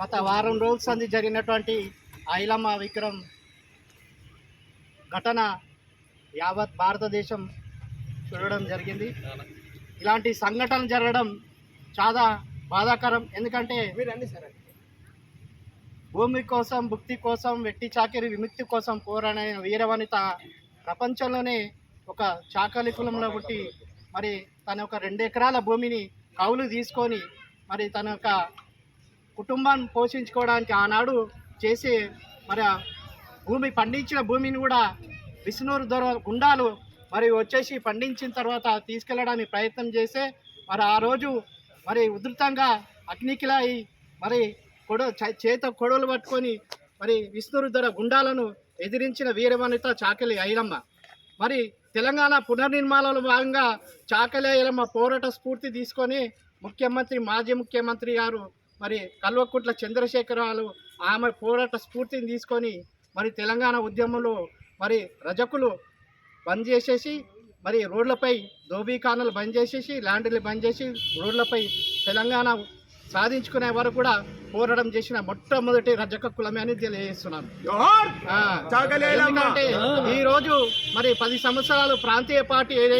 గత వారం రోజుల సంది జరిగినటువంటి ఐలమ్మ విక్రమ్ ఘటన యావత్ భారతదేశం చూడడం జరిగింది. ఇలాంటి సంఘటన జరగడం చాలా బాధాకరం. ఎందుకంటే భూమి కోసం భుక్తి కోసం వెట్టి చాకిరి విముక్తి కోసం పోరాడిన వీరవనిత ప్రపంచంలోనే ఒక చాకలి కులంలో పుట్టి మరి తన యొక్క రెండు ఎకరాల భూమిని కౌలు తీసుకొని మరి తన యొక్క కుటుంబాన్ని పోషించుకోవడానికి ఆనాడు చేసే మరి భూమి పండించిన భూమిని కూడా విష్ణూరు దొర గుండాలు మరి వచ్చేసి పండించిన తర్వాత తీసుకెళ్ళడానికి ప్రయత్నం చేస్తే మరి ఆ రోజు మరి ఉధృతంగా అగ్నికిలాయి మరి కొడ చ- చేత కొడవలు పట్టుకొని మరి విష్ణురుద్ధర గుండాలను ఎదిరించిన వీరవనిత చాకలి ఐలమ్మ మరి తెలంగాణ పునర్నిర్మాణంలో భాగంగా చాకలేయలమ్మ పోరాట స్ఫూర్తి తీసుకొని ముఖ్యమంత్రి మాజీ ముఖ్యమంత్రి గారు మరి కల్వకుంట్ల చంద్రశేఖరరావు ఆమె పోరాట స్ఫూర్తిని తీసుకొని మరి తెలంగాణ ఉద్యమంలో మరి రజకులు బంద్ చేసేసి మరి రోడ్లపై దోబీఖానాలు బంద్ చేసేసి ల్యాండ్లు బంద్ చేసి రోడ్లపై తెలంగాణ సాధించుకునే వరకు కూడా పోరాటం చేసిన మొట్టమొదటి రజక కులమే అని తెలియజేస్తున్నాను. ఎందుకంటే ఈ రోజు మరి పది సంవత్సరాలు ప్రాంతీయ పార్టీ